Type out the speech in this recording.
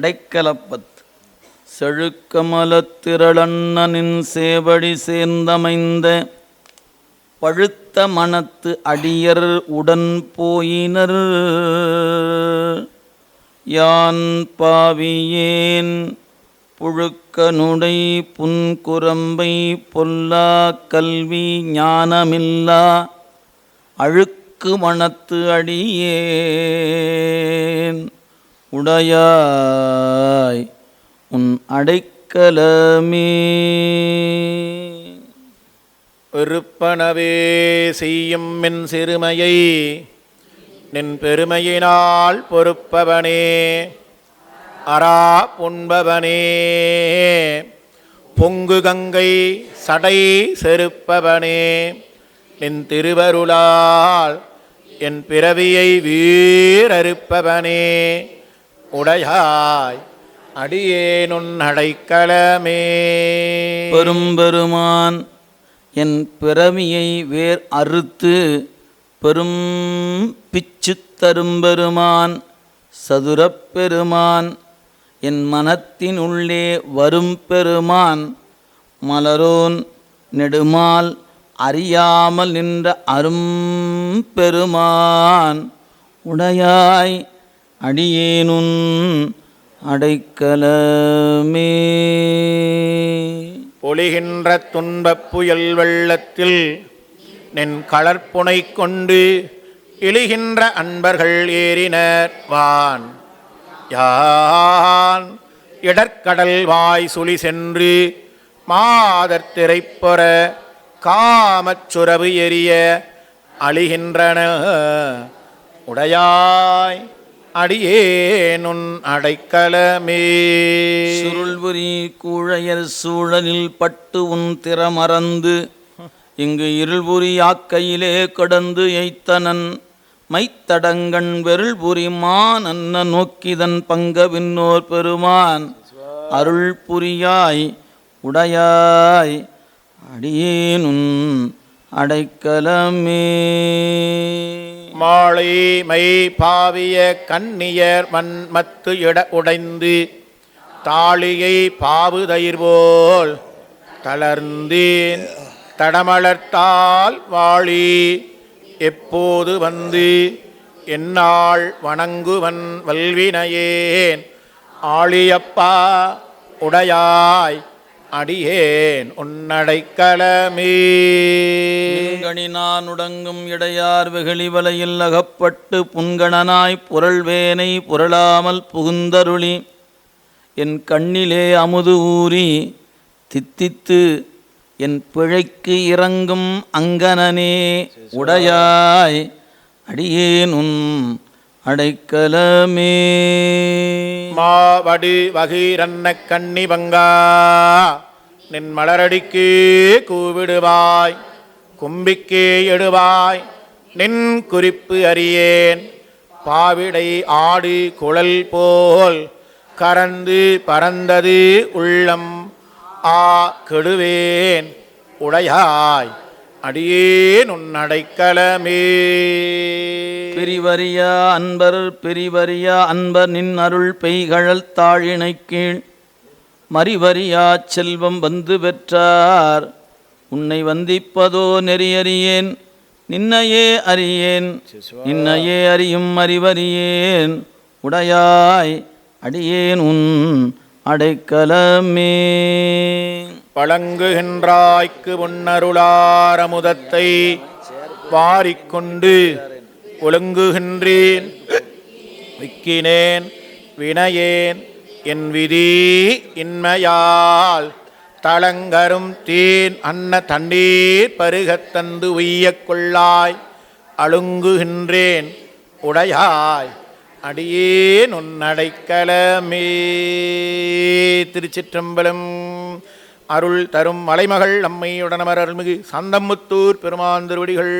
அடைக்கலப்பத்து செழுக்கமலத்திரளண்ணனின் சேவடி சேர்ந்தமைந்த பழுத்த மனத்து அடியர் உடன் போயினர் யான் பாவியேன் புழுக்கனுடை புன்குரம்பை பொல்லா கல்வி ஞானமில்லா அழுக்கு மனத்து அடியே. உடையாய் உன் அடைக்கலமே. வெறுப்பனவே செய்யும் என் சிறுமையை நின் பெருமையினால் பொறுப்பவனே. அரா புண்பவனே. பொங்கு கங்கை சடை செருப்பவனே. நின் திருவருளால் என் பிறவியை வீரறுப்பவனே. உடையாய். அடியேனுன் அடைக்கலமே. பெரும்பெருமான் என் பிறவியை வேர் அறுத்து பெரும் பிச்சு தரும்பெருமான் சதுரப் பெருமான் என் மனத்தின் உள்ளே வரும் பெருமான் மலரோன் நெடுமால் அறியாமல் நின்ற அரும் பெருமான் உடையாய். அடியேனுன் அடைக்கலமே. பொழிகின்ற துன்பப் புயல் வெள்ளத்தில் நின் களற்புனை கொண்டு இழிகின்ற அன்பர்கள் ஏறினர் வான். யான் இடற்கடல் வாய் சுழி சென்று மாதர் திரைப்பொற காமச் சுரவு எரிய அழிகின்றன. உடையாய் அடியேனுன் அடைக்கலமே. சுருள்புரி கூழையர் சூழலில் பட்டு உன் திறமறந்து இங்கு இருள்புரி ஆக்கையிலே கடந்து எய்த்தனன் மைத்தடங்கண் வெருள்புரி மான் அன்ன நோக்கிதன் பங்க விண்ணோர் பெருமான். அருள் புரியாய் உடையாய் அடியேனுன் அடைக்கலமே. மாலை மை பாவிய கண்ணியர் மன்மத்து இட உடைந்து தாளியை பாவுதயிர் போல் தளர்ந்தேன். தடமலர்த்தால் வாழி எப்போது வந்து என்னாள் வணங்குவன் வல்வினையேன். ஆழியப்பா உடையாய் அடியேன் உன்னடைக்கலமே கணினான் உடங்கும் இடையார் வெகுளி வலையில் அகப்பட்டு புன்கணனாய் புரள்வேனை புரளாமல் புகுந்தருளி என் கண்ணிலே அமுது ஊறி தித்தித்து என் பிழைக்கு இறங்கும் அங்கனனே உடையாய் அடியேன் உன் அடைக்கலமே. மாவடி வகீரன்ன கண்ணி பங்கா. நின் மலரடிக்கு கூவிடுவாய் கும்பிக்கே எடுவாய் நின் குறிப்பு அறியேன். பாவிடை ஆடு குழல் போல் கரந்து பறந்தது உள்ளம் ஆ கெடுவேன் உடையாய். அடியேன் உன் அடைக்கலமே. பிரிவரியா அன்பர் பிரிவரியா அன்பர் நின் அருள் பெய்கழல் தாழினை கீழ். மறிவரியா செல்வம் வந்து பெற்றார் உன்னை வந்திப்பதோ நெறியறியேன் நின்னையே அறியேன் நின்னையே அறியும் அறிவறியேன் உடையாய் அடியேன் உன் அடைக்கலமே. வழங்குகின்றாய்க்கு உன்னருளாரமுதத்தை வாரிக்கொண்டு ஒழுங்குகின்றேன். விக்கினேன் வினையேன் என் விதி இன்மையால் தளங்கரும் தீன் அன்ன தண்ணீர் பருகத்தந்து தந்து கொள்ளாய் அழுங்குகின்றேன் உடையாய் அடியேன் உன்னடைக்கலமே திருச்சிற்றம்பலம் அருள் தரும் மலைமகள் நம்மையுடனமர் அருள்மிகு சந்தமுத்தூர் பெருமான் திருவடிகள்.